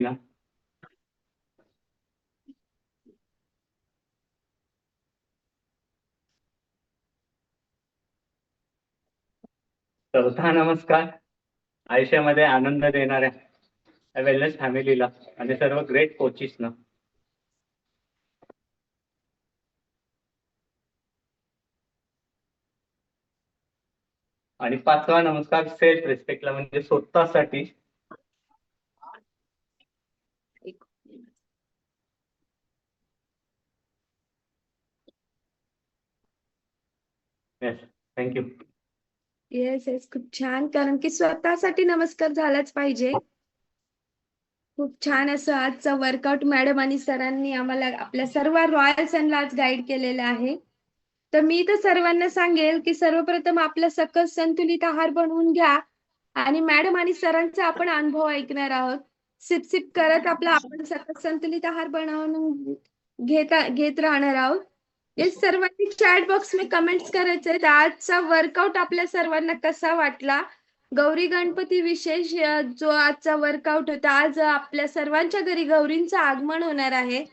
ना. चौथा नमस्कार. आयुष्यामध्ये आनंद देणाऱ्या वेलनेस फॅमिलीला आणि सर्व ग्रेट कोचिसना आणि पाचवा नमस्कार सेल्फ रिस्पेक्टला म्हणजे स्वतःसाठी येस थँक्यू येस येस खूप छान. कारण की स्वतःसाठी नमस्कार झालाच पाहिजे. खूप छान असं आजचं वर्कआउट मॅडम आणि सरांनी आम्हाला आपल्या सर्व रॉयल्सला आज गाईड केलेलं आहे. तर मी तर सर्वांना सांगेल की सर्वप्रथम आपलं सकस संतुलित आहार बनवून घ्या. आणि मॅडम आणि सरांचा आपण अनुभव ऐकणार आहोत. सिप सिप करत आपला आपण सकस संतुलित आहार बनवून घेता घेत राहणार आहोत. हे सर्वांनी चॅट बॉक्स मी कमेंट्स करायचे आहेत. आजचा वर्कआउट आपल्या सर्वांना कसा वाटला? गौरी गणपती विशेष जो आजचा वर्कआउट होता आज आपल्या सर्वांच्या घरी गौरींचं आगमन होणार आहे.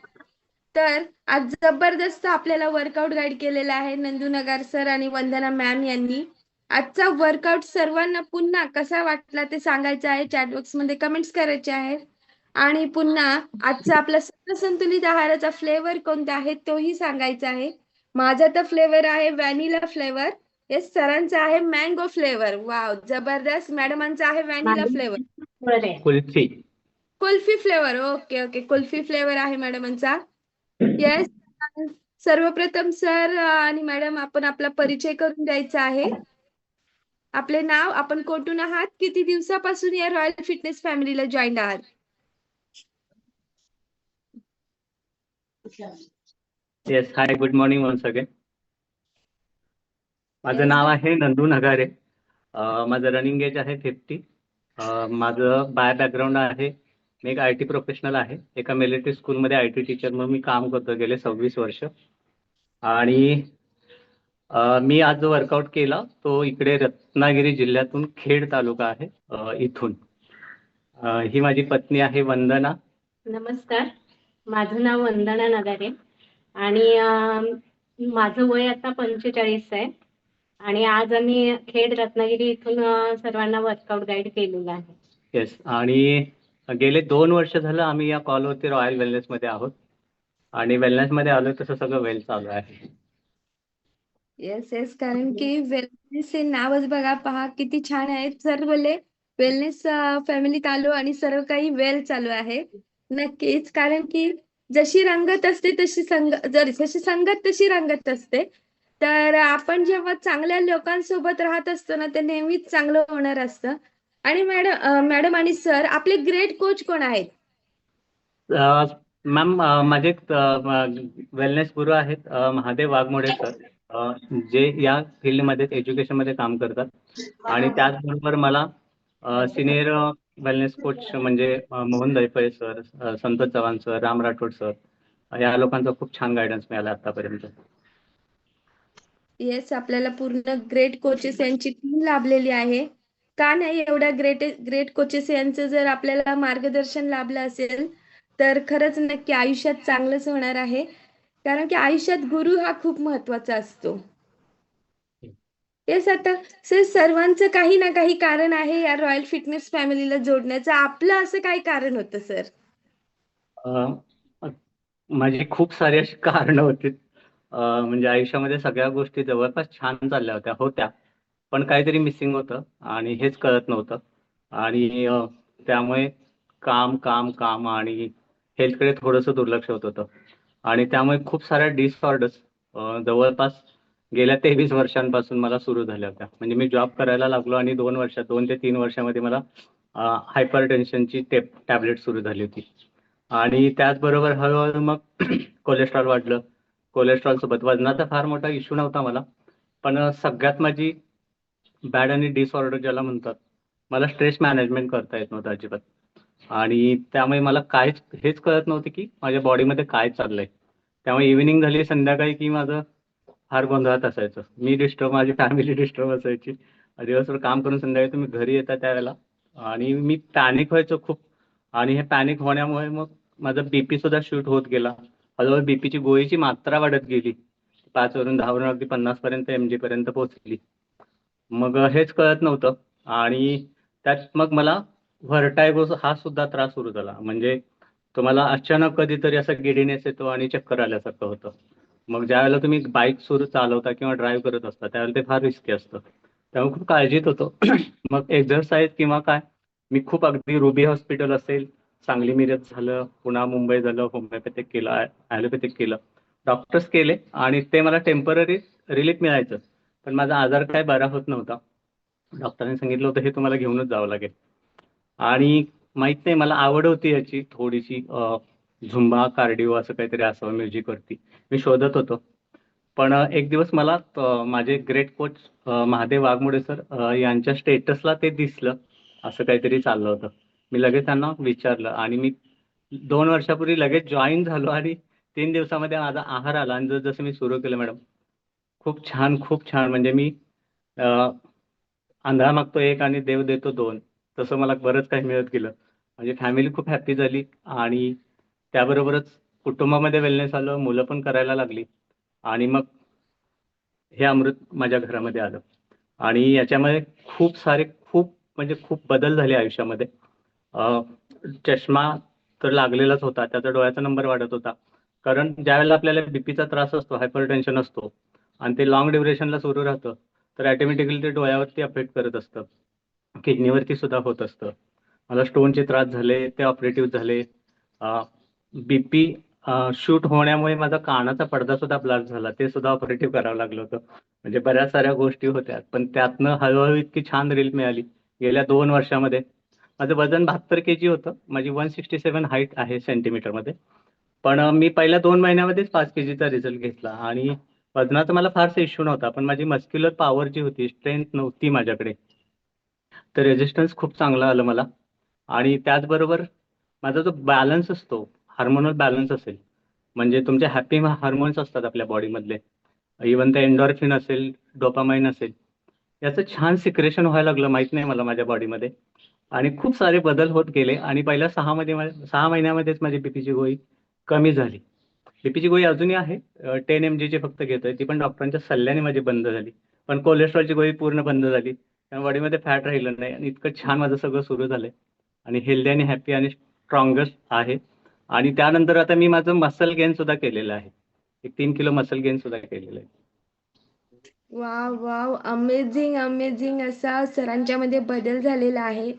तर आज जबरदस्त आपल्याला वर्कआउट गाईड केलेला आहे नंदुनगर सर आणि वंदना मॅम यांनी. आजचा वर्कआउट सर्वांना पुन्हा कसा वाटला ते सांगायचं आहे. चॅटबॉक्समध्ये कमेंट्स करायचे आहेत. आणि पुन्हा आजचा आपला संतुलित आहाराचा फ्लेवर कोणता आहे तोही सांगायचा आहे. माझा तर फ्लेवर आहे व्हॅनिला फ्लेवर हे सरांचा आहे मँगो फ्लेवर वाव जबरदस्त. मॅडमांचा आहे vanilla flavour kulfi. Kulfi flavour okay okay kulfi flavour आहे मॅडमांचा. येस सर्वप्रथम सर आणि मॅडम आपण आपला परिचय करून द्यायचा आहे. आपले नाव आपण कोठून आहात? किती दिवसापासून या रॉयल फिटनेस फॅमिलीला जॉईन आहात? Yes hi good morning one सगळे माझं नाव आहे नंदू नगारे. माझं रनिंग एज आहे फिफ्टी माझं बाय बॅकग्राऊंड आहे. मी एक आय टी प्रोफेशनल आहे. एका मिलिटरी स्कूलमध्ये आय टी टीचर म्हणून मी काम करतो गेले सव्वीस वर्ष. आणि मी आज जो वर्कआउट केला तो इकडे रत्नागिरी जिल्ह्यातून खेड तालुका आहे इथून. ही माझी पत्नी आहे वंदना. नमस्कार. माझं नाव वंदना नगारे आणि माझं वय आता पंचेचाळीस आहे. आणि आज आम्ही खेड रत्नागिरी इथून सर्वांना वर्कआउट गाईड केलेलं आहे. येस आणि गेले दोन वर्ष झालं आम्ही या कॉलवरती रॉयल वेलनेसमध्ये आहोत. आणि वेलनेसमध्ये आलो तसं सगळं वेल चालू आहे. येस येस कारण की वेलनेस हे नावच बघा पहा किती छान आहे. सर बोलले वेलनेस फॅमिलीत आलो आणि सर्व काही वेल चालू आहे. नक्कीच. कारण की जशी रंगत असते तशी संग जर जशी संगत तशी रंगत असते. तर आपण जेव्हा चांगल्या लोकांसोबत राहत असतो ना ते नेहमीच चांगलं होणार असतं. आणि मॅडम मॅडम आणि सर आपले ग्रेट कोच कोण आहेत? मॅम माझे वेलनेस गुरु आहेत महादेव वाघमोडे सर. जे या फील्डमध्ये एज्युकेशनमध्ये काम करतात. आणि त्याचबरोबर मला सिनियर वेलनेस कोच म्हणजे Mohan Daiphale sir Santosh Chavan sir Ram Rathod sir या लोकांचा खूप छान गायडन्स मिळाला आतापर्यंत. येस आपल्याला पूर्ण ग्रेट कोचेस यांची टीम लाभलेली आहे. का नाही एवढ्या ग्रेट ग्रेट कोचेस यांचं जर आपल्याला मार्गदर्शन लाभलं असेल तर खरंच नक्की आयुष्यात चांगलंच होणार आहे. कारण की आयुष्यात गुरु हा खूप महत्त्वाचा असतो. येस आता सर सर्वांचं काही ना काही कारण आहे या रॉयल फिटनेस फॅमिलीला जोडण्याचं. आपलं असं काय कारण होतं सर? माझी खूप सारी अशी कारण होती. म्हणजे आयुष्यामध्ये सगळ्या गोष्टी जवळपास छान चालल्या होत्या होत्या. पण काहीतरी मिसिंग होतं आणि हेच कळत नव्हतं. आणि त्यामुळे काम काम काम आणि हेल्थकडे थोडंसं दुर्लक्ष होत होतं. आणि त्यामुळे खूप साऱ्या डिसऑर्डर्स जवळपास गेल्या तेवीस वर्षांपासून मला सुरू झाल्या होत्या. म्हणजे मी जॉब करायला लागलो आणि दोन वर्षात दोन ते तीन वर्षामध्ये मला हायपर टेन्शनची टेप टॅबलेट सुरू झाली होती. आणि त्याचबरोबर हळूहळू मग कोलेस्ट्रॉल वाढलं. कोलेस्ट्रॉल सोबत वजनाचा फार मोठा इश्यू नव्हता मला. पण सगळ्यात माझी बॅड आणि डिसऑर्डर ज्याला म्हणतात मला स्ट्रेस मॅनेजमेंट करता येत नव्हतं अजिबात. आणि त्यामुळे मला काहीच हेच कळत नव्हतं की माझ्या बॉडीमध्ये काय चाललंय. त्यामुळे इव्हिनिंग झाली संध्याकाळी की माझं फार गोंधळात असायचं. मी डिस्टर्ब माझी फॅमिली डिस्टर्ब असायची. दिवसभर काम करून संध्याकाळी तुम्ही घरी येता त्यावेळेला. आणि मी पॅनिक व्हायचो खूप. आणि हे पॅनिक होण्यामुळे मग माझा बीपी सुद्धा शूट होत गेला. हळूहळू बीपीची गोळीची मात्रा वाढत गेली. पाच वरून दहा वरून अगदी पन्नास पर्यंत एम जी पर्यंत पोहोचली. मग हेच कळत नव्हतं. आणि त्यात मग मला व्हर्टायगो हा सुद्धा त्रास सुरू झाला. म्हणजे तुम्हाला अचानक कधीतरी असं गिडीनेस येतो आणि चक्कर आल्यासारखं होतं. मग ज्यावेळेला तुम्ही बाईक सुरू चालवता किंवा ड्राईव्ह करत असता त्यावेळेला ते फार रिस्की असतं. त्यामुळे खूप काळजीत होतो. मग एक्झरसाईज किंवा काय? मी खूप अगदी रुबी हॉस्पिटल असेल सांगली मिरज झालं पुन्हा मुंबई झालं होमिओपॅथिक केलं ॲलोपॅथिक केलं. डॉक्टर्स केले आणि ते मला टेंपररी रिलीफ मिळायचं. पण माझा आजार काय बरा होत नव्हता. डॉक्टरांनी सांगितलं होतं हे तुम्हाला घेऊनच जावं लागेल. आणि माहीत नाही मला आवड होती याची. थोडीशी झुंबा कार्डिओ असं काहीतरी असावं म्युझिकवरती मी शोधत होतो. पण एक दिवस मला माझे great coach Mahadev Waghmode sir यांच्या स्टेटसला ते दिसलं. असं काहीतरी चाललं होतं. मी लगेच त्यांना विचारलं आणि मी दोन वर्षापूर्वी लगेच जॉईन झालो आणि तीन दिवसामध्ये माझा आहार आला आणि जसं मी सुरू केलं मॅडम खूप छान खूप छान. म्हणजे मी आंधळा मागतो एक आणि देव देतो दोन. तसं मला बरंच काही मिळत गेलं. म्हणजे फॅमिली खूप हॅप्पी झाली आणि त्याबरोबरच कुटुंबामध्ये वेलनेस आलं मुलं पण करायला लागली. आणि मग हे अमृत माझ्या घरामध्ये आलं. आणि याच्यामध्ये खूप सारे खूप म्हणजे खूप बदल झाले आयुष्यामध्ये. चष्मा तर लागलेलाच होता. त्याचा डोळ्याचा नंबर वाढत होता. कारण ज्यावेळेला आपल्याला बीपीचा त्रास असतो हायपर टेन्शन असतो आणि ते लॉंग ड्युरेशनला सुरू राहतं तर ॲटोमॅटिकली ते डोळ्यावरती अफेक्ट करत असतं. किडनीवरती सुद्धा होत असतं. मला स्टोनचे त्रास झाले ते ऑपरेटिव्ह झाले. बीपी शूट होण्यामुळे माझा कानाचा पडदा सुद्धा ब्लास्ट झाला. ते सुद्धा ऑपरेटिव्ह करावं लागलं होतं. म्हणजे बऱ्याच साऱ्या गोष्टी होत्या. पण त्यातनं हळूहळू इतकी छान रील मिळाली. गेल्या दोन वर्षामध्ये. माझं वजन बहात्तर के जी होतं. माझी वन सिक्स्टी सेवन हाईट आहे सेंटीमीटरमध्ये पण मी पहिल्या दोन महिन्यामध्येच पाच के जीचा रिझल्ट घेतला. आणि वजनाचा मला फारसा इश्यू नव्हता. पण माझी मस्क्युलर पॉवर जी होती स्ट्रेंथ नव्हती माझ्याकडे. तर रेजिस्टन्स खूप चांगला आलं मला. आणि त्याचबरोबर माझा जो बॅलन्स असतो हार्मोनल बॅलन्स असेल म्हणजे तुमचे हॅपी हार्मोन्स असतात आपल्या बॉडीमधले इवन ते एन्डॉर्फिन असेल डोपामाइन असेल याचं छान सिक्रेशन व्हायला लागलं माहीत नाही मला माझ्या बॉडीमध्ये आणि खूप सारे बदल होत गेले आणि पहिल्या सहा मध्ये सहा महिन्यामध्येच माझी बीपीची गोळी कमी झाली. बीपीची गोळी अजूनही आहे टेन एम जीची फक्त घेतोय ती पण डॉक्टरांच्या सल्ल्याने माझी बंद झाली. पण कोलेस्ट्रॉलची गोळी पूर्ण बंद झाली. त्यामुळे बॉडीमध्ये फॅट राहिलं नाही आणि इतकं छान माझं सगळं सुरू झालंय. आणि हेल्दी आणि हॅपी आणि स्ट्रॉंगेस्ट आहे. आणि त्यानंतर आता मी माझं मसल गेन सुद्धा केलेलं आहे. एक तीन किलो मसल गेन सुद्धा केलेलं आहे. Wow wow. अमेझिंग अमेझिंग असा सरांच्या मध्ये बदल झालेला आहे.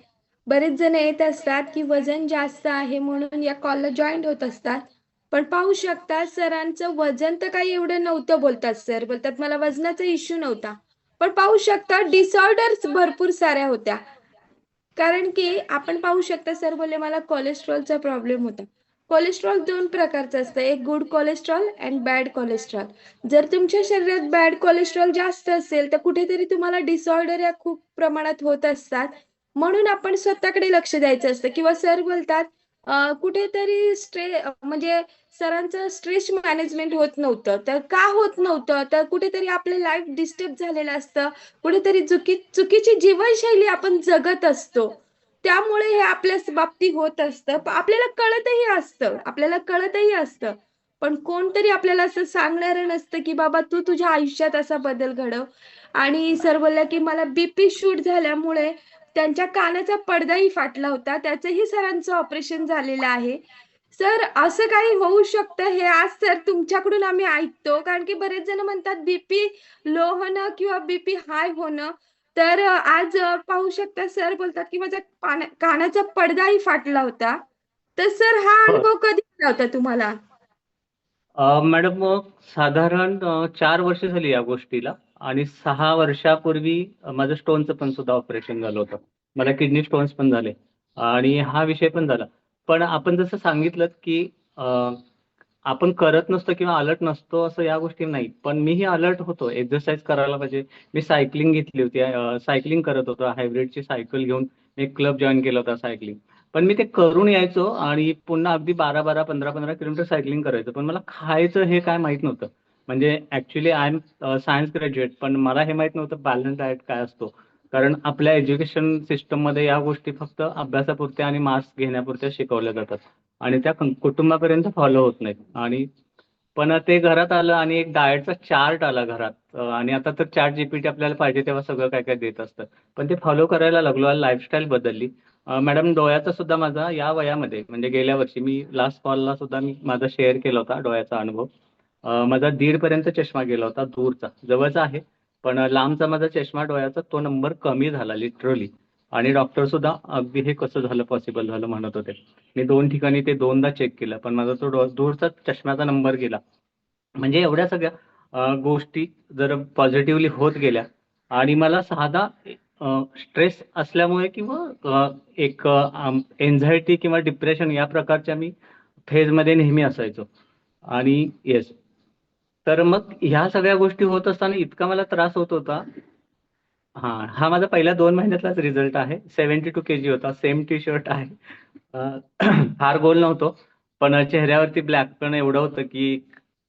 बरेच जण येत असतात की वजन जास्त आहे म्हणून या कॉलला जॉईंट होत असतात. पण पाहू शकता सरांचं वजन तर काही एवढं नव्हतं बोलतात सर. बोलतात मला वजनाचा इश्यू नव्हता. पण पाहू शकता डिसऑर्डर्स भरपूर साऱ्या होत्या. कारण की आपण पाहू शकता सर बोलले मला कोलेस्ट्रॉलचा प्रॉब्लेम होता. कोलेस्ट्रॉल दोन प्रकारचं असतं. एक good cholesterol and bad cholesterol जर तुमच्या शरीरात बॅड कोलेस्ट्रॉल जास्त असेल तर कुठेतरी तुम्हाला डिसऑर्डर या खूप प्रमाणात होत असतात. म्हणून आपण स्वतःकडे लक्ष द्यायचं असतं. किंवा सर बोलतात कुठेतरी स्ट्रे म्हणजे सरांचं स्ट्रेस मॅनेजमेंट होत नव्हतं. तर का होत नव्हतं? तर कुठेतरी आपलं लाईफ डिस्टर्ब झालेलं असतं. कुठेतरी चुकी चुकीची जीवनशैली आपण जगत असतो. त्यामुळे हे आपल्या बाबतीत होत असतं. आपल्याला कळतही असतं. आपल्याला कळतही असतं. पण कोणतरी आपल्याला असं सांगणारं नसतं की बाबा तू तुझ्या आयुष्यात असा बदल घडव. आणि सर बोलल्या की मला बीपी शूट झाल्यामुळे त्यांच्या कानाचा पडदाही फाटला होता. त्याचंही सरांचं ऑपरेशन झालेलं आहे. सर असं काही होऊ शकतं? हे आज सर तुमच्याकडून आम्ही ऐकतो. कारण की बरेच जण म्हणतात बीपी लो होणं किंवा बीपी हाय होणं तर आज पाहू शकता सर बोलतात की माझा पाना- कानाचा पडदाही फाटला होता. तर सर हा हो. अनुभव कधी होता तुम्हाला? मॅडम मग साधारण चार वर्ष झाली या गोष्टीला आणि सहा वर्षापूर्वी माझं स्टोनचं पण सुद्धा ऑपरेशन झालं होतं. मला किडनी स्टोन्स पण झाले आणि हा विषय पण झाला. पण आपण जसं सांगितलं की आपण करत नसतो किंवा अलर्ट नसतो असं या गोष्टी नाही पण मीही अलर्ट होतो. एक्सरसाइज करायला पाहिजे. मी सायकलिंग घेतली होती. सायकलिंग करत होतो. हायब्रिडची सायकल घेऊन मी क्लब जॉईन केला होता सायकलिंग पण मी ते करून यायचो आणि पुन्हा अगदी बारा बारा पंधरा पंधरा किलोमीटर सायकलिंग करायचो. पण मला खायचं हे काय माहीत नव्हतं. म्हणजे actually I am science graduate पण मला हे माहीत नव्हतं बॅलन्स डाएट काय असतो. कारण आपल्या एज्युकेशन सिस्टममध्ये या गोष्टी फक्त अभ्यासापुरत्या आणि मार्क्स घेण्यापुरत्या शिकवल्या जातात. आणि त्या कुटुंबापर्यंत फॉलो होत नाहीत. आणि पण ते घरात आलं आणि एक डाएटचा चार्ट आला घरात. आणि आता तर चार्ट जीपीटी आपल्याला पाहिजे तेव्हा सगळं काय काय देत असतं. पण ते फॉलो करायला लागलो लाईफस्टाईल बदलली. मॅडम डोळ्याचा सुद्धा माझा या वयामध्ये म्हणजे गेल्या वर्षी मी लास्ट कॉलला सुद्धा मी माझा शेअर केला होता डोळ्याचा अनुभव. माझा दीड पर्यंत चष्मा गेला होता दूरचा. जवळचा आहे. पण लांबचा माझा चष्मा डोळ्याचा तो नंबर कमी झाला लिटरली आणि डॉक्टर सुद्धा अगदी हे कसं झालं पॉसिबल झालं म्हणत होते. मी दोन ठिकाणी ते दोनदा चेक केलं पण माझा तो दूरचा चष्म्याचा नंबर गेला. म्हणजे एवढ्या सगळ्या गोष्टी जर पॉझिटिव्हली होत गेल्या आणि मला साधा स्ट्रेस असल्यामुळे किंवा एक एन्झायटी किंवा डिप्रेशन या प्रकारच्या मी फेजमध्ये नेहमी असायचो. आणि येस तर मग ह्या सगळ्या गोष्टी होत असताना इतका मला त्रास होत होता हा हा माझा पहिल्या दोन महिन्यातलाच रिझल्ट आहे. सेव्हन्टी टू के जी होता सेम टी शर्ट आहे फार गोल नव्हतो पण चेहऱ्यावरती ब्लॅक पण एवढं होतं की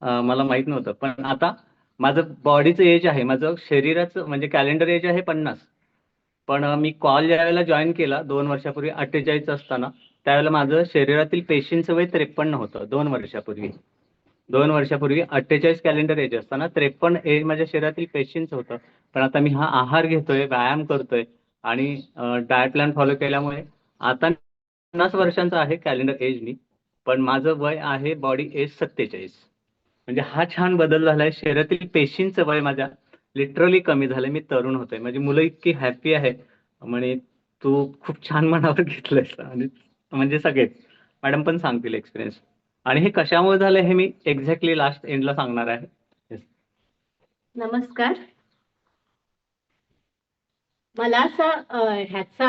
मला माहीत नव्हतं. पण आता माझं बॉडीचं एज आहे माझं शरीराचं म्हणजे कॅलेंडर एज आहे पन्नास. पण मी कॉल ज्यावेळेला जॉईन केला दोन वर्षापूर्वी अठ्ठेचाळीस असताना त्यावेळेला माझं शरीरातील पेशींचं वय त्रेपन्न होतं दोन वर्षापूर्वी. दोन वर्षापूर्वी अठ्ठेचाळीस कॅलेंडर एज असताना त्रेपन्न एज माझ्या शरीरातील पेशींच होतं. पण आता मी हा आहार घेतोय व्यायाम करतोय आणि डायट प्लॅन फॉलो केल्यामुळे आता पन्नास वर्षांचा आहे कॅलेंडर एज मी. पण माझं वय आहे बॉडी एज सत्तेचाळीस. म्हणजे हा छान बदल झालाय. शरीरातील पेशींचं वय माझ्या लिटरली कमी झालंय. मी तरुण होतोय. माझी मुलं इतकी हॅपी आहे म्हणे तू खूप छान मनावर घेतलंयस. आणि म्हणजे सगळेच. मॅडम पण सांगतील एक्सपिरियन्स आणि हे कशामुळे झालं हे मी एक्झॅक्टली लास्ट एंडला सांगणार आहे. नमस्कार. मला असं ह्याचा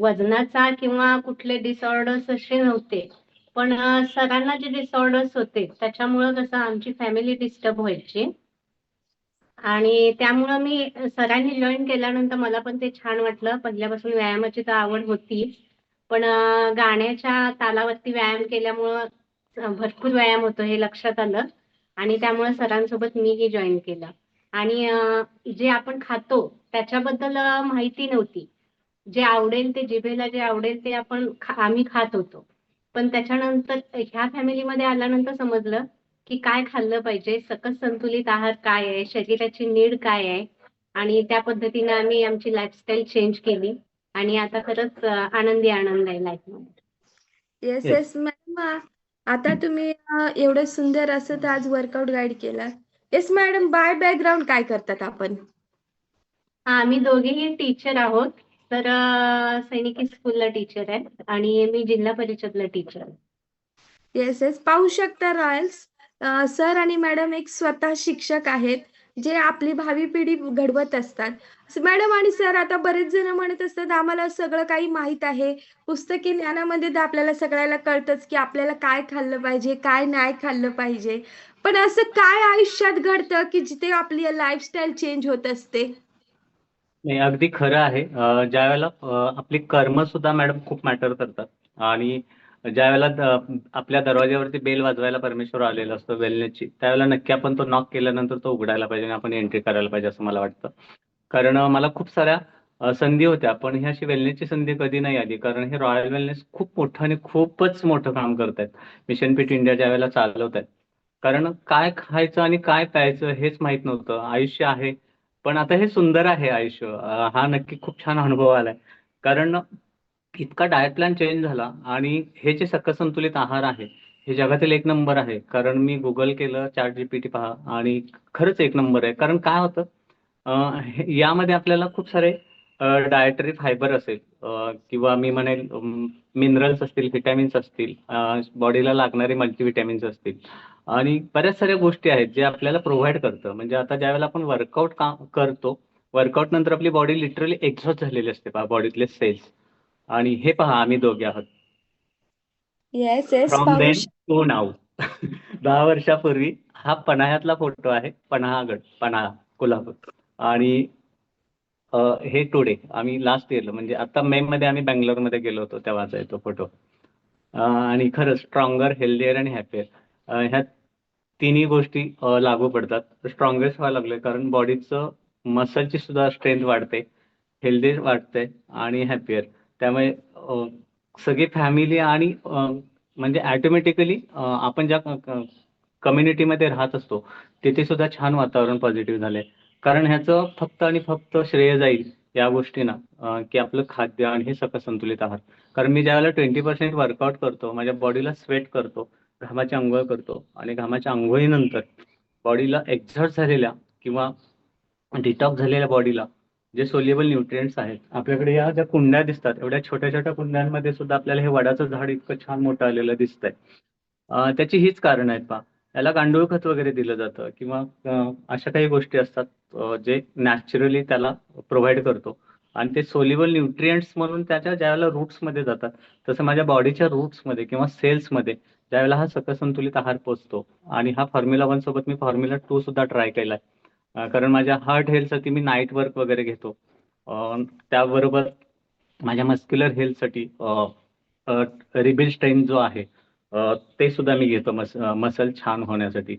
वजनाचा किंवा कुठले डिसऑर्डर्स असे नव्हते पण सरांना जे डिसऑर्डर्स होते त्याच्यामुळं कसं आमची फॅमिली डिस्टर्ब व्हायची. आणि त्यामुळं मी सरांनी जॉईन केल्यानंतर मला पण ते छान वाटलं. पहिल्यापासून व्यायामाची तर आवड होती. पण गाण्याच्या तालावरती व्यायाम केल्यामुळं भरपूर व्यायाम होतो हे लक्षात आलं. आणि त्यामुळे सरांसोबत मीही जॉईन केलं. आणि जे आपण खातो त्याच्याबद्दल माहिती नव्हती. जे आवडेल ते जिभेला जे आवडेल ते आपण आम्ही खात होतो. पण त्याच्यानंतर ह्या फॅमिलीमध्ये आल्यानंतर समजलं की काय खाल्लं पाहिजे सकस संतुलित आहार काय आहे शरीराची नीड काय आहे आणि त्या पद्धतीने आम्ही आमची लाईफस्टाईल चेंज केली. आणि आता खरंच आनंदी आनंद आहे लाईफमध्ये येस येस मॅम आता तुम्ही एवढं सुंदर असं तर आज वर्कआउट गाईड केलं. येस मॅडम बाय बॅकग्राऊंड काय करतात आपण? हा आम्ही दोघेही टीचर आहोत. तर सैनिकी स्कूलला टीचर आहे आणि मी जिल्हा परिषदला टीचर आहे. येस येस पाहू शकता रॉयल्स सर आणि मॅडम एक स्वतः शिक्षक आहेत. जे आपली भावी पिढी घडवत असतात. मॅडम आणि सर आता बरेच जण म्हणत असतात आम्हाला सगळं काही माहीत आहे. पुस्तकी ज्ञानामध्ये तर आपल्याला सगळ्याला कळतच की आपल्याला काय खाल्लं पाहिजे काय नाही खाल्लं पाहिजे. पण असं काय आयुष्यात घडतं की जिथे आपली लाईफस्टाईल चेंज होत असते? नाही अगदी खरं आहे. ज्या वेळेला आपली कर्म सुद्धा मॅडम खूप मॅटर करतात. आणि ज्या वेळेला आपल्या दरवाज्यावरती बेल वाजवायला परमेश्वर आलेला असतो वेलनेसची त्यावेळेला नक्की आपण तो नॉक केल्यानंतर तो उघडायला पाहिजे आणि आपण एंट्री करायला पाहिजे असं मला वाटतं. कारण मला खूप साऱ्या संधी होत्या पण ही अशी वेलनेसची संधी कधी नाही आली. कारण हे रॉयल वेलनेस खूप मोठं आणि खूपच मोठं काम करतायत. मिशन पीट इंडिया ज्यावेळेला चालवत आहेत कारण काय खायचं आणि काय प्यायचं हेच माहीत नव्हतं. आयुष्य आहे. पण आता हे सुंदर आहे आयुष्य. हा नक्की खूप छान अनुभव आलाय. कारण इतका डाएट प्लॅन चेंज झाला आणि हे जे सकस संतुलित आहार आहे हे जगातील एक नंबर आहे. कारण मी गुगल केलं चॅट जीपीटी पहा आणि खरंच एक नंबर आहे. कारण काय होतं? यामध्ये आपल्याला खूप सारे डायटरी फायबर असेल. किंवा मी म्हणेल मिनरल्स असतील व्हिटॅमिन्स असतील बॉडीला लागणारे मल्टीव्हिटॅमिन्स असतील. आणि बऱ्याच साऱ्या गोष्टी आहेत जे आपल्याला प्रोव्हाइड करतं. म्हणजे आता ज्यावेळेला आपण वर्कआउट का करतो वर्कआउट नंतर आपली बॉडी लिटरली एक्झॉस्ट झालेली असते. बॉडीतले सेल्स आणि हे पहा आम्ही दोघे आहोत. Yes yes from then to now दहा वर्षापूर्वी हा पन्हाळ्यातला फोटो आहे पन्हाळगड पन्हाळा कोल्हापूर. आणि हे टुडे आम्ही लास्ट इयरला म्हणजे आता मे मध्ये आम्ही बँगलोरमध्ये गेलो होतो तेव्हाचा तो फोटो. आणि खरंच स्ट्रॉंगर हेल्दियर आणि हॅपियर ह्या तिन्ही गोष्टी लागू पडतात. स्ट्रॉंगेस्ट व्हायला लागले कारण बॉडीचं मसलची सुद्धा स्ट्रेंथ वाढते. हेल्दी वाटतंय आणि हॅपियर त्यामुळे सगळी फॅमिली आणि म्हणजे ॲटोमॅटिकली आपण ज्या कम्युनिटीमध्ये राहत असतो तिथे सुद्धा छान वातावरण पॉझिटिव्ह झालंय. कारण ह्याचं फक्त आणि फक्त श्रेय जाईल या गोष्टींना की आपलं खाद्य आणि हे सकस संतुलित आहार. कारण मी ज्यावेळेला ट्वेंटी पर्सेंट वर्कआउट करतो माझ्या बॉडीला स्वेट करतो घामाची आंघोळ करतो आणि घामाच्या आंघोळीनंतर बॉडीला एक्झॉस्ट झालेल्या किंवा डिटॉक्स झालेल्या बॉडीला जे सोल्युबल न्यूट्रिएंट्स आहेत आपल्याकडे या ज्या कुंड्या दिसतात एवढ्या छोट्या छोट्या कुंड्यांमध्ये सुद्धा आपल्याला हे वडाचं झाड इतकं छान मोठं आलेलं दिसतंय. त्याची हीच कारण आहेत पा याला गांडूळ खत वगैरे दिलं जातं किंवा अशा काही गोष्टी असतात जे नॅचरली त्याला प्रोव्हाइड करतो. आणि ते सोल्युबल न्यूट्रिएंट्स म्हणून त्याच्या ज्यावेळेला रूट्समध्ये जातात तसं माझ्या बॉडीच्या रूट्समध्ये किंवा सेल्समध्ये ज्यावेळेला हा सकसंतुलित आहार पोचतो आणि हा फॉर्म्युला वन सोबत मी फॉर्म्युला टू सुद्धा ट्राय केलाय. कारण माझ्या हार्ट हेल्थसाठी मी नाईट वर्क वगैरे घेतो. त्याबरोबर माझ्या मस्क्युलर हेल्थसाठी रिबिल स्ट्रेन जो आहे ते सुद्धा मी घेतो मस मसल छान होण्यासाठी.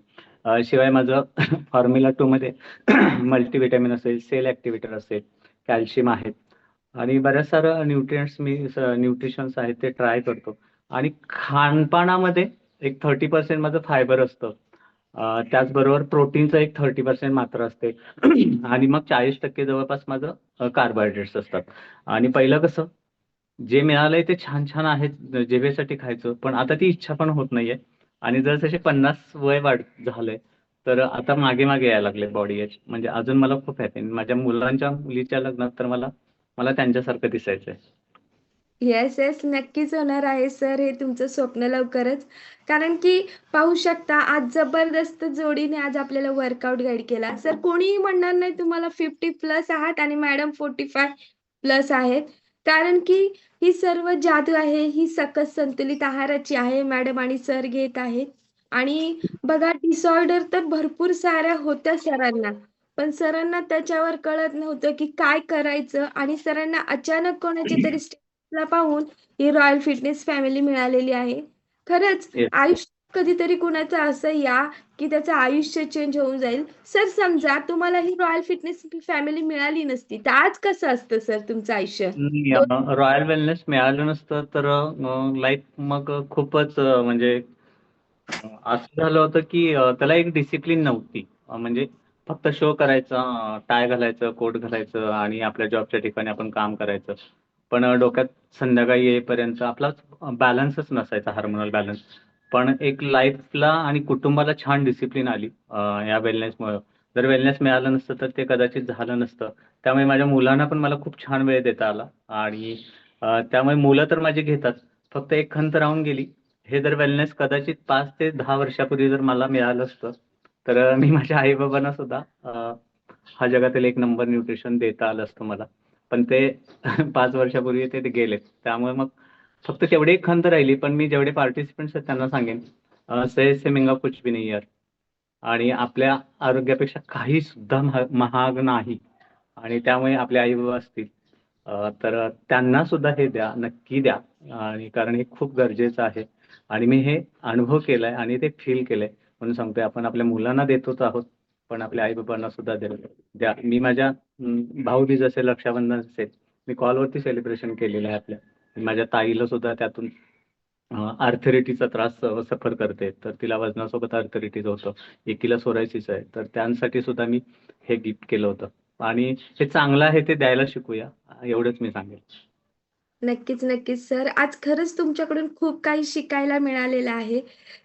शिवाय माझं फॉर्म्युला टू मध्ये मल्टीव्हिटॅमिन असेल सेल ॲक्टिव्हेटर असेल कॅल्शियम आहेत आणि बऱ्याच सारं न्यूट्रियन्स मी न्यूट्रिशन्स आहेत ते ट्राय करतो. आणि खानपानामध्ये एक थर्टी पर्सेंट माझं फायबर असतं. त्याचबरोबर प्रोटीनचं एक थर्टी पर्सेंट मात्र असते. आणि मग चाळीस टक्के जवळपास माझं कार्बोहायड्रेट्स असतात. आणि पहिलं कसं जे मिळालंय ते छान छान आहे जेवेसाठी खायचं पण आता ती इच्छा पण होत नाहीये. आणि जर तसे पन्नास वय वाढ झालंय तर आता मागे मागे यायला लागले बॉडी एज म्हणजे अजून मला खूप हॅपी माझ्या मुलांच्या मुलीच्या लग्नात तर मला मला त्यांच्यासारखं दिसायचंय. येस येस नक्कीच होणार आहे सर हे तुमचं स्वप्न लवकरच. कारण की पाहू शकता आज जबरदस्त जोडीने आज आपल्याला वर्कआउट गाईड केला. सर कोणीही म्हणणार नाही तुम्हाला फिफ्टी प्लस आहात आणि मॅडम फोर्टी फाय प्लस आहेत. कारण की ही सर्व जादू आहे ही सकस संतुलित आहाराची आहे मॅडम आणि सर घेत आहेत. आणि बघा डिसऑर्डर तर भरपूर साऱ्या होत्या सरांना. पण सरांना त्याच्यावर कळत नव्हतं की काय करायचं आणि सरांना अचानक कोणाची तरी ला पाहून ही रॉयल फिटनेस फॅमिली मिळालेली आहे. खरंच. आयुष्य कधीतरी कुणाचं असं या की त्याचं आयुष्य चेंज होऊन जाईल. सर समजा तुम्हाला ही रॉयल फिटनेस फॅमिली मिळाली नसती तर आज कसं असतं सर तुमचं आयुष्य? रॉयल वेलनेस मिळालं नसतं तर लाईफ मग खूपच म्हणजे असं झालं होतं की त्याला एक डिसिप्लिन नव्हती. म्हणजे फक्त शो करायचा टाय घालायचं कोट घालायचं आणि आपल्या जॉबच्या ठिकाणी आपण काम करायचं. पण डोक्यात संध्याकाळी येईपर्यंत आपला बॅलन्सच नसायचा हार्मोनल बॅलन्स. पण एक लाईफला आणि कुटुंबाला छान डिसिप्लिन आली या वेलनेसमुळे. जर वेलनेस मिळालं नसतं तर ते कदाचित झालं नसतं. त्यामुळे माझ्या मुलांना पण मला खूप छान वेळ देता आला. आणि त्यामुळे मुलं तर माझी घेतात. फक्त एक खंत राहून गेली. हे जर वेलनेस कदाचित पाच ते दहा वर्षापूर्वी जर मला मिळालं असतं तर मी माझ्या आई बाबांना सुद्धा हा जगातील एक नंबर न्यूट्रिशन देता आलं असतं मला. पण ते पाच वर्षापूर्वी ते गेले गेलेत. त्यामुळे मग फक्त तेवढी एक खंत राहिली पण मी जेवढे पार्टिसिपेंट्स आहेत त्यांना सांगेन. से सेहत से कुछ भी नाही यार. आणि आपल्या आरोग्यापेक्षा काही सुद्धा महाग नाही. आणि त्यामुळे आपले आई बाबा असतील तर त्यांना सुद्धा हे द्या नक्की द्या. आणि कारण हे खूप गरजेचं आहे. आणि मी हे अनुभव केलाय आणि ते फील केलंय. म्हणून सांगतोय आपण आपल्या मुलांना देतोच आहोत पण आपल्या आई बाबांना सुद्धा द्या द्या. मी माझ्या भाऊबीज असेल रक्षाबंधन असेल मी कॉलवरती सेलिब्रेशन केलेलं आहे आपल्या. माझ्या ताईला सुद्धा त्यातून आर्थरिटीचा त्रास सफर करते. तर तिला वजनासोबत आर्थरिटीज होतं. एकीला सोरायसिस आहे. तर त्यांसाठी सुद्धा मी हे गिफ्ट केलं होतं. आणि हे चांगलं आहे ते द्यायला शिकूया. एवढंच मी सांगेल. नक्कीच नक्कीच सर. आज खरंच तुमच्याकडून खूप काही शिकायला मिळालेलं आहे.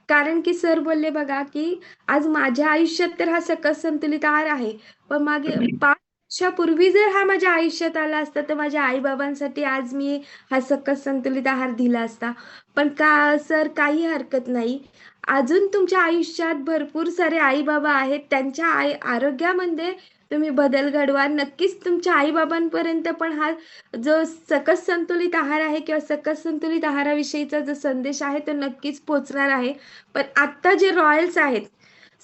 कारण की सर बोलले बघा की आज माझ्या आयुष्यात तर हा सकस संतुलित आहार आहे. पण मागे पाच पूर्वी जर हा माझ्या आयुष्यात आला असता तर माझ्या आईबाबांसाठी आज मी हा सकस संतुलित आहार दिला असता. पण का सर काही हरकत नाही. अजून तुमच्या आयुष्यात भरपूर सारे आई बाबा आहेत. त्यांच्या आई आरोग्यामध्ये तुम्ही बदल घडवा. नक्कीच तुमच्या आईबाबांपर्यंत पण हा जो सकस संतुलित आहार आहे किंवा सकस संतुलित आहाराविषयीचा जो संदेश आहे तो नक्कीच पोचणार आहे. पण आत्ता जे रॉयल्स आहेत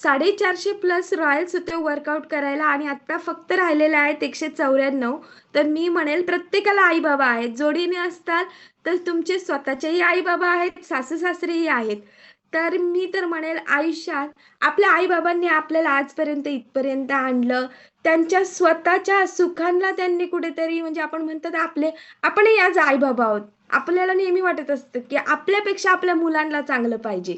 साडेचारशे प्लस रॉयल्स होते वर्कआउट करायला आणि आता फक्त राहिलेले आहेत एकशे चौऱ्याण्णव. तर मी म्हणेल प्रत्येकाला आई बाबा आहेत. जोडीने असतात तर तुमचे स्वतःचेही आई बाबा आहेत सासू सासरेही आहेत. तर मी तर म्हणेल आयुष्यात आपल्या आई बाबांनी आपल्याला आजपर्यंत इथपर्यंत आणलं. त्यांच्या स्वतःच्या सुखांना त्यांनी कुठेतरी म्हणजे आपण म्हणतात आपले आपणही आज आई बाबा आहोत. आपल्याला नेहमी वाटत असतं की आपल्यापेक्षा आपल्या मुलांना चांगलं पाहिजे.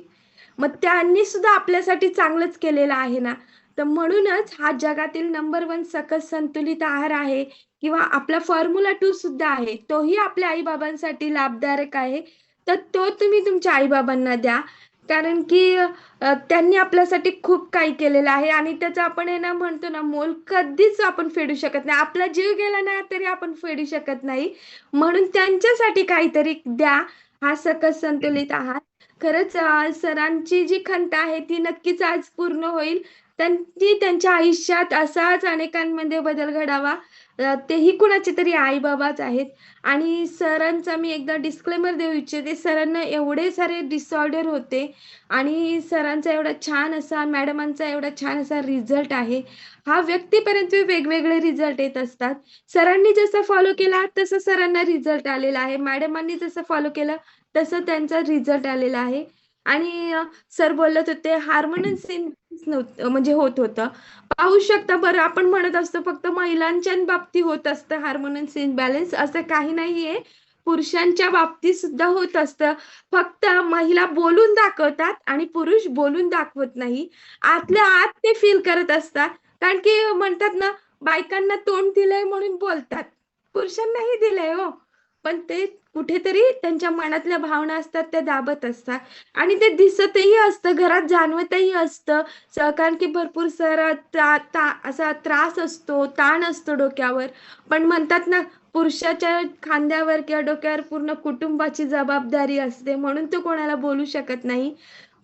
मग त्यांनी सुद्धा आपल्यासाठी चांगलंच केलेलं आहे ना? तर म्हणूनच हा जगातील नंबर वन सकस संतुलित आहार आहे किंवा आपला फॉर्म्युला टू सुद्धा आहे तोही आपल्या आईबाबांसाठी लाभदायक आहे. तर तो तुम्ही तुमच्या आईबाबांना द्या. कारण की त्यांनी आपल्यासाठी खूप काही केलेलं आहे आणि त्याचं आपण आहे ना म्हणतो ना मोल कधीच आपण फेडू शकत नाही. आपला जीव गेला ना तरी आपण फेडू शकत नाही. म्हणून त्यांच्यासाठी काहीतरी द्या. हा सकस संतुलित आहार. खरंच सरांची जी खंत आहे ती नक्कीच आज पूर्ण होईल. त्यांची त्यांच्या आयुष्यात असाच अनेकांमध्ये बदल घडावा. तेही कुणाचे तरी आई बाबाच आहेत. आणि सरांचा मी एकदा डिस्क्लेमर देऊ इच्छिते सरांना एवढे सारे डिसऑर्डर होते आणि सरांचा एवढा छान असा मॅडमांचा एवढा छान असा रिझल्ट आहे. हा व्यक्तीपर्यंत वेगवेगळे रिझल्ट येत असतात. सरांनी जसं फॉलो केला तसं सरांना रिझल्ट आलेला आहे. मॅडमांनी जसं फॉलो केलं तसं त्यांचा रिझल्ट आलेला आहे. आणि सर बोलत होते हार्मोनस नव्हतं म्हणजे होत होतं. पाहू शकता बरं आपण म्हणत असतो फक्त महिलांच्या बाबतीत होत असतं हार्मोन्स इनबॅलन्स असं काही नाहीये. पुरुषांच्या बाबतीत सुद्धा होत असतं. फक्त महिला बोलून दाखवतात आणि पुरुष बोलून दाखवत नाही. आतल्या आत ते फील करत असतात. कारण की म्हणतात ना बायकांना तोंड दिलंय म्हणून बोलतात. पुरुषांनाही दिलंय हो. पण ते कुठेतरी त्यांच्या मनातल्या भावना असतात त्या दाबत असतात. आणि ते दिसतही असतं घरात जाणवतही असतं. कारण की भरपूर सर असा त्रास असतो ताण असतो डोक्यावर. पण म्हणतात ना पुरुषाच्या खांद्यावर किंवा डोक्यावर पूर्ण कुटुंबाची जबाबदारी असते म्हणून तो कोणाला बोलू शकत नाही.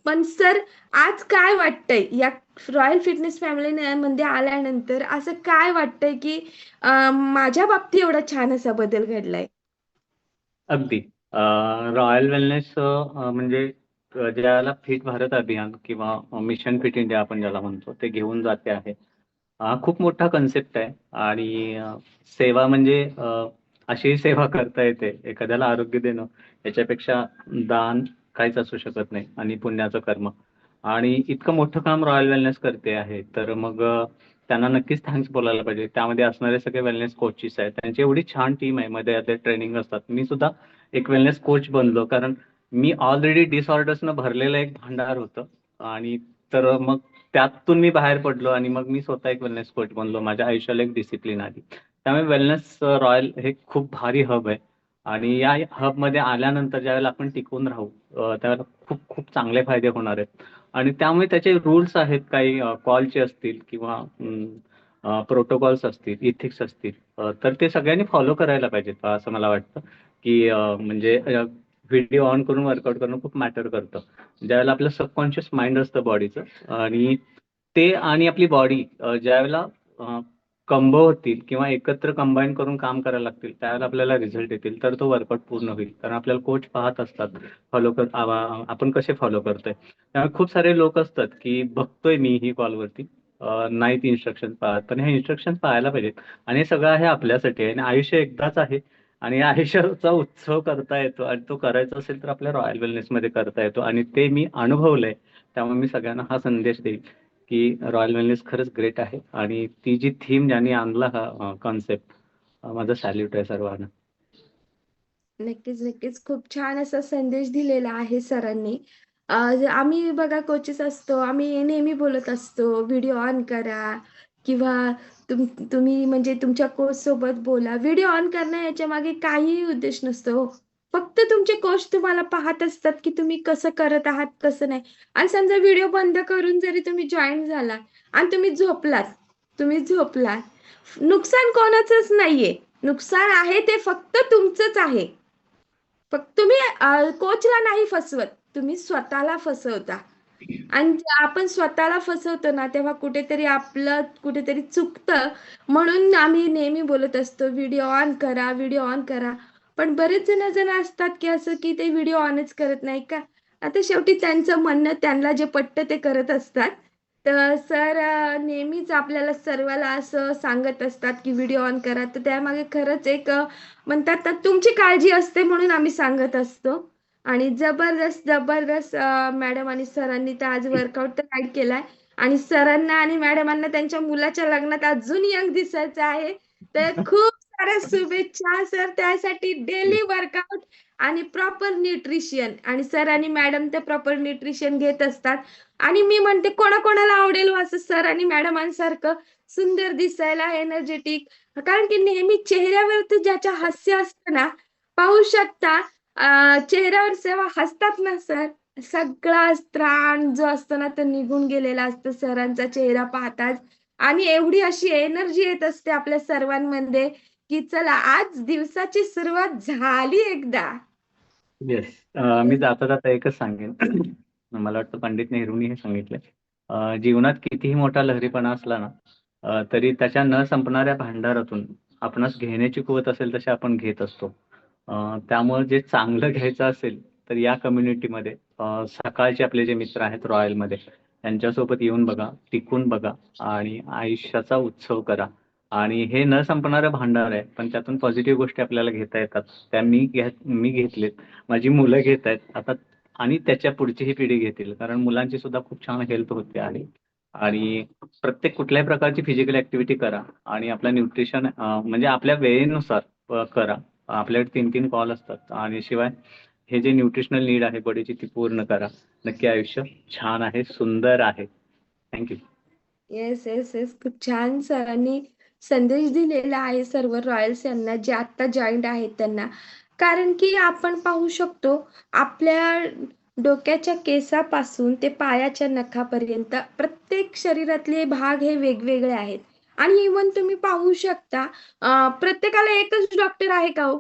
पण सर आज काय वाटतंय? या रॉयल फिटनेस फॅमिली मध्ये आल्यानंतर असं काय वाटतंय की माझ्या बाबतीत एवढा छान असा बदल घडलाय? अगदी. रॉयल वेलनेस म्हणजे अ, ज्याला फिट भारत अभियान किंवा मिशन फिट इंडिया आपण ज्याला म्हणतो ते घेऊन जाते आहे. हा खूप मोठा कन्सेप्ट आहे आणि अ, सेवा म्हणजे अ, अशी सेवा करता येते. एखाद्याला आरोग्य देणं याच्यापेक्षा दान काहीच असू शकत नाही आणि पुण्याचं कर्म. आणि इतकं मोठं काम रॉयल वेलनेस करते आहे. तर मग अ, त्यांना नक्कीच थँक्स बोलायला पाहिजे. त्यामध्ये असणारे सगळे वेलनेस कोचेस आहेत. त्यांची एवढी छान टीम आहे. मध्ये आता ट्रेनिंग असतात. मी सुद्धा एक वेलनेस कोच बनलो. कारण मी ऑलरेडी डिसऑर्डर्सनं भरलेलं एक भांडार होतं. आणि तर मग त्यातून मी बाहेर पडलो आणि मग मी स्वतः एक वेलनेस कोच बनलो. माझ्या आयुष्याला एक डिसिप्लिन आली. त्यामुळे वेलनेस रॉयल हे खूप भारी हब आहे. आणि या हबमध्ये आल्यानंतर ज्यावेळेला आपण टिकून राहू त्यावेळेला खूप खूप चांगले फायदे होणार आहेत. आणि त्यामुळे त्याचे रूल्स आहेत काही कॉलचे असतील किंवा प्रोटोकॉल्स असतील इथिक्स असतील तर ते सगळ्यांनी फॉलो करायला पाहिजेत असं मला वाटतं. की म्हणजे व्हिडिओ ऑन करून वर्कआउट करणं खूप मॅटर करतं. ज्यावेळेला आपलं सबकॉन्शियस माइंड असतं बॉडीचं आणि ते आणि आपली बॉडी ज्यावेळेला कंब होतील किंवा एकत्र कंबाईन करून काम करायला लागतील त्यावेळेला आपल्याला रिझल्ट येतील तर तो वर्कआउट पूर्ण होईल. कारण आपल्याला कोच पाहत असतात फॉलो कर आपण कसे फॉलो करतोय. त्यामुळे खूप सारे लोक असतात की बघतोय मी ही कॉलवरती नाहीत इन्स्ट्रक्शन पाहत पण हे इन्स्ट्रक्शन पाहायला पाहिजेत. आणि हे सगळं आहे आपल्यासाठी आहे आणि आयुष्य एकदाच आहे. आणि आयुष्याचा उत्सव करता येतो आणि तो करायचा असेल तर आपल्या रॉयल वेलनेसमध्ये करता येतो. आणि ते मी अनुभवलंय त्यामुळे मी सगळ्यांना हा संदेश देईल की रॉयल वेलनेस खरंच ग्रेट आहे. आणि ती जी थीम ज्यांनी आणला हा कॉन्सेप्ट माझा सॅल्यूट आहे सर्वांना. नक्कीच नक्कीच. खूप छान असा संदेश दिलेला आहे सरांनी. आम्ही बघा कोचेस असतो आम्ही नेहमी बोलत असतो व्हिडिओ ऑन करा. किंवा तुम तुम्ही म्हणजे तुमच्या कोच सोबत बोला. व्हिडिओ ऑन करणं याच्या मागे काहीही उद्देश नसतो हो. फक्त तुमचे कोच तुम्हाला पाहत असतात की तुम्ही कसं करत आहात कसं नाही. आणि समजा व्हिडिओ बंद करून जरी तुम्ही जॉईन झाला आणि तुम्ही झोपलात तुम्ही झोपलात नुकसान कोणाचंच नाहीये. नुकसान आहे ते फक्त तुमचंच आहे. फक्त तुम्ही कोचला नाही फसवत तुम्ही स्वतःला फसवता. आणि आपण स्वतःला फसवतो ना तेव्हा कुठेतरी आपलं कुठेतरी चुकतं. म्हणून आम्ही नेहमी बोलत असतो व्हिडिओ ऑन करा व्हिडिओ ऑन करा. पण बरेच जण जण असतात की असं की ते व्हिडिओ ऑनच करत नाही का? आता शेवटी त्यांचं म्हणणं त्यांना जे पटतं ते करत असतात. तर सर नेहमीच आपल्याला सर्वाला असं सांगत असतात की व्हिडिओ ऑन करा. तर त्यामागे खरंच एक म्हणतात ना तुमची काळजी असते म्हणून आम्ही सांगत असतो. आणि जबरदस्त जबरदस्त मॅडम आणि सरांनी तर आज वर्कआउट तर ऍड केलाय. आणि सरांना आणि मॅडमांना त्यांच्या मुलाच्या लग्नात अजून यंग दिसायचं आहे. तर खूप शुभेच्छा सर त्यासाठी डेली वर्कआउट आणि प्रॉपर न्यूट्रिशन आणि सर आणि मॅडम ते प्रॉपर न्यूट्रिशन घेत असतात. आणि मी म्हणते कोणाकोणाला आवडेल हो असं सर आणि मॅडमांसारखं सुंदर दिसायला एनर्जेटिक कारण की नेहमी चेहऱ्यावरती ज्याच्या हास्य असतं ना पाहू शकता चेहऱ्यावर सेवा हसतात ना सर सगळा त्राण जो असतो ना तो निघून गेलेला असतो सरांचा चेहरा पाहताच. आणि एवढी अशी एनर्जी येत असते आपल्या सर्वांमध्ये. की चला आज दिवसाची सुरुवात झाली एकदा. येस मी जाता जाता एकच सांगेन. मला वाटतं पंडित नेहरूंनी हे सांगितलंय. जीवनात कितीही मोठा लहरीपणा असला ना तरी त्याच्या न संपणाऱ्या भांडारातून आपणास घेण्याची कुवत असेल तसे आपण घेत असतो. त्यामुळे जे चांगलं घ्यायचं असेल तर या कम्युनिटीमध्ये सकाळचे आपले जे मित्र आहेत रॉयलमध्ये त्यांच्यासोबत येऊन बघा टिकून बघा आणि आयुष्याचा उत्सव करा. आणि हे न संपणारं भांडार आहे पण त्यातून पॉझिटिव्ह गोष्टी आपल्याला घेता येतात. त्या मी मी घेतलेत. माझी मुलं घेत आहेत. आता आणि त्याच्या पुढची ही पिढी घेतील. कारण मुलांची सुद्धा खूप छान हेल्थ होते आणि आणि प्रत्येक कुठल्याही प्रकारची फिजिकल ऍक्टिव्हिटी करा. आणि आपल्या न्यूट्रिशन म्हणजे आपल्या वेळेनुसार करा. आपल्याकडे तीन तीन कॉल असतात. आणि शिवाय हे जे न्यूट्रिशनल नीड आहे बॉडीची ती पूर्ण करा. नक्की आयुष्य छान आहे सुंदर आहे. थँक्यू येस येस येस खूप छान सरांनी संदेश दिलेला आहे सर्व रॉयल्स यांना जे आत्ता जॉईंट आहेत त्यांना. कारण की आपण पाहू शकतो आपल्या डोक्याच्या केसापासून ते पायाच्या नखापर्यंत प्रत्येक शरीरातले भाग हे वेगवेगळे आहेत. आणि इवन तुम्ही पाहू शकता प्रत्येकाला एकच डॉक्टर आहे का हो?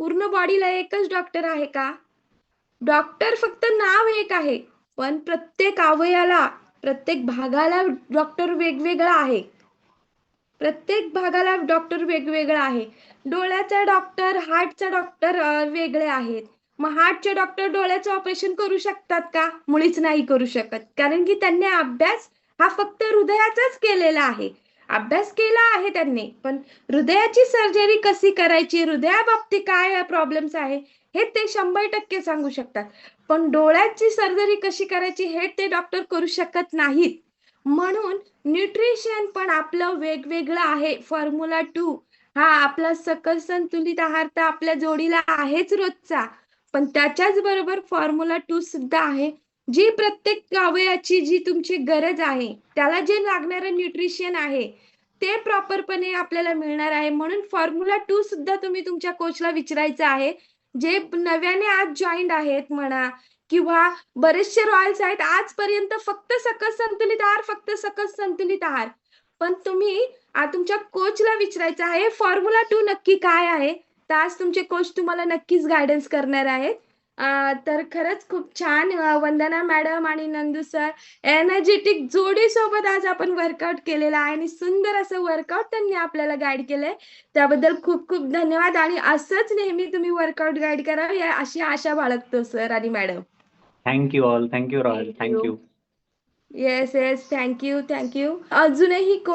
पूर्ण बॉडीला एकच डॉक्टर आहे का? डॉक्टर फक्त नाव एक आहे पण प्रत्येक अवयाला प्रत्येक भागाला डॉक्टर वेगवेगळा आहे. प्रत्येक भागाला डॉक्टर वेगवेगळा आहे. डोळ्याचा डॉक्टर हार्टचा डॉक्टर वेगळे आहेत. मग हार्टचे डॉक्टर डोळ्याचं ऑपरेशन करू शकतात का? मुळीच नाही करू शकत. कारण की त्यांनी अभ्यास हा फक्त हृदयाचाच केलेला आहे. अभ्यास केला आहे त्यांनी पण हृदयाची सर्जरी कशी करायची? हृदयाबाबतीत काय प्रॉब्लेम्स आहे? हे ते शंभर टक्के सांगू शकतात. पण डोळ्याची सर्जरी कशी करायची हे ते डॉक्टर करू शकत नाहीत. म्हणून न्यूट्रिशन पण आपलं वेगवेगळं आहे. फॉर्म्युला टू हा आपला सकल संतुलित आहार तर आपल्या जोडीला आहेच रोजचा. पण त्याच्याच बरोबर फॉर्म्युला टू सुद्धा आहे. जी प्रत्येक अवयाची जी तुमची गरज आहे त्याला जे लागणारं न्यूट्रिशन आहे ते प्रॉपरपणे आपल्याला मिळणार आहे. म्हणून फॉर्म्युला टू सुद्धा तुम्ही तुमच्या कोचला विचारायचं आहे. जे नव्याने आज जॉईंट आहेत म्हणा किंवा बरेचसे रॉयल्स आहेत आजपर्यंत फक्त सकस संतुलित आहार फक्त सकस संतुलित आहार. पण तुम्ही तुमच्या कोचला विचारायचं आहे फॉर्म्युला टू नक्की काय आहे? तर आज तुमचे कोच तुम्हाला नक्कीच गायडन्स करणार आहेत. तर खरंच खूप छान वंदना मॅडम आणि नंदू सर एनर्जेटिक जोडी सोबत आज आपण वर्कआउट केलेला आहे आणि सुंदर असं वर्कआउट त्यांनी आपल्याला गाईड केलंय. त्याबद्दल खूप खूप धन्यवाद आणि असंच नेहमी तुम्ही वर्कआउट गाईड करा या अशी आशा बाळगतो सर आणि madam thank you all thank you royal Thank you. Thank you yes yes thank you thank you अजूनही कोण